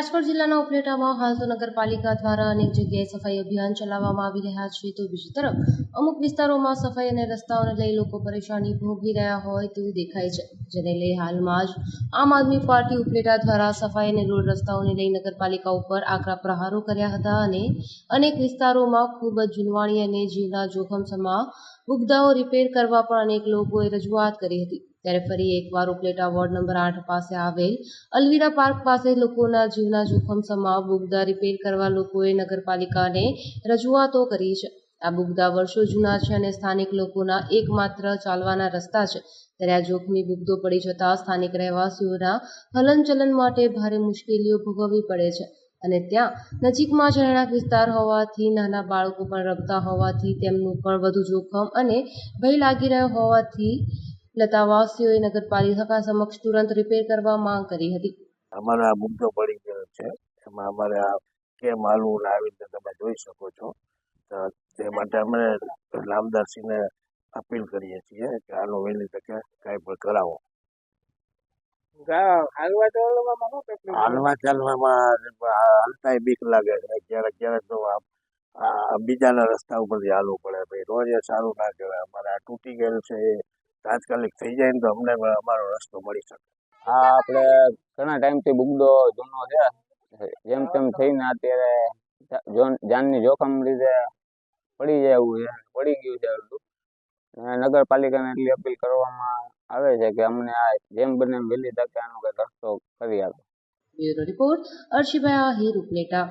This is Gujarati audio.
રાજકોટ જિલ્લાના ઉપલેટામાં હાલ તો નગરપાલિકા દ્વારા અનેક જગ્યાએ સફાઈ અભિયાન ચલાવવામાં આવી રહ્યા છે. તો બીજી તરફ, અમુક વિસ્તારોમાં સફાઈ અને રસ્તાઓને લઈ લોકો પરેશાની ભોગવી રહ્યા હોય તેવું દેખાય છે. જેને લઈ હાલમાં જ આમ આદમી પાર્ટી ઉપલેટા દ્વારા સફાઈ અને રોડ રસ્તાઓને લઈ નગરપાલિકા ઉપર આકરા પ્રહારો કર્યા હતા અને અનેક વિસ્તારોમાં ખૂબ જ જૂનવાણી અને જીવના જોખમ સમા બુગદાઓ રિપેર કરવા પણ અનેક લોકોએ રજૂઆત કરી હતી. ત્યારે ફરી એકવાર ઉપલેટા વોર્ડ નંબર આઠ પાસે આવેલ અલવીરા પાર્ક પાસે લોકોના જીવના જોખમ સમા બુગદા રિપેર કરવા લોકોએ નગરપાલિકાને રજૂઆતો કરી છે. આ બુગદા વર્ષો જૂના છે અને સ્થાનિક લોકોના એકમાત્ર ચાલવાના રસ્તા છે. ત્યારે આ જોખમી બુગદો પડી જતા સ્થાનિક રહેવાસીઓના હલનચલન માટે ભારે મુશ્કેલીઓ ભોગવવી પડે છે. અને ત્યાં નજીકમાં જ રહેણાંક વિસ્તાર હોવાથી નાના બાળકો પણ રમતા હોવાથી તેમનું પણ વધુ જોખમ અને ભય લાગી રહ્યો હોવાથી લતાવાસીઓએ નગરપાલિકા સમક્ષ તુરંત રિપેર કરવા માંગ કરી હતી. અમારો આ મુદ્દો પડી ગયો છે. એમાં અમારે આ કેમ હાલવું ને આવી રીતે તમે જોઈ શકો છો. તો તે માટે અમે નામદારશ્રીને અપીલ કરીએ છીએ કે આનો વહેલી તકે કાંઈ પણ કરાવો. હાલવા ચાલવામાં હાલતા હાલવા ચાલવામાં હાલતાય બીક લાગે છે. ક્યારેક ક્યારેક તો બીજાના રસ્તા ઉપરથી હાલવું પડે. ભાઈ રોજ એ સારું ના કહેવાય. અમારે આ તૂટી ગયેલું છે એ તાત્કાલિક થઈ જાય ને તો અમને અમારો રસ્તો મળી શકે. આ આપણે ઘણા ટાઈમથી બુગડો જૂનો છે. જેમ તેમ થઈને અત્યારે જાનની જોખમ લીધે પડી જાય એવું છે પડી ગયું છે અડધું નગરપાલિકાને એટલી અપીલ કરવામાં આવે છે કે અમને આ જેમ બને એમ વહેલી તકે આનો કંઈક રસ્તો કરી આપે. રિપોર્ટ અર્શિભાઈ ઉપલેટા.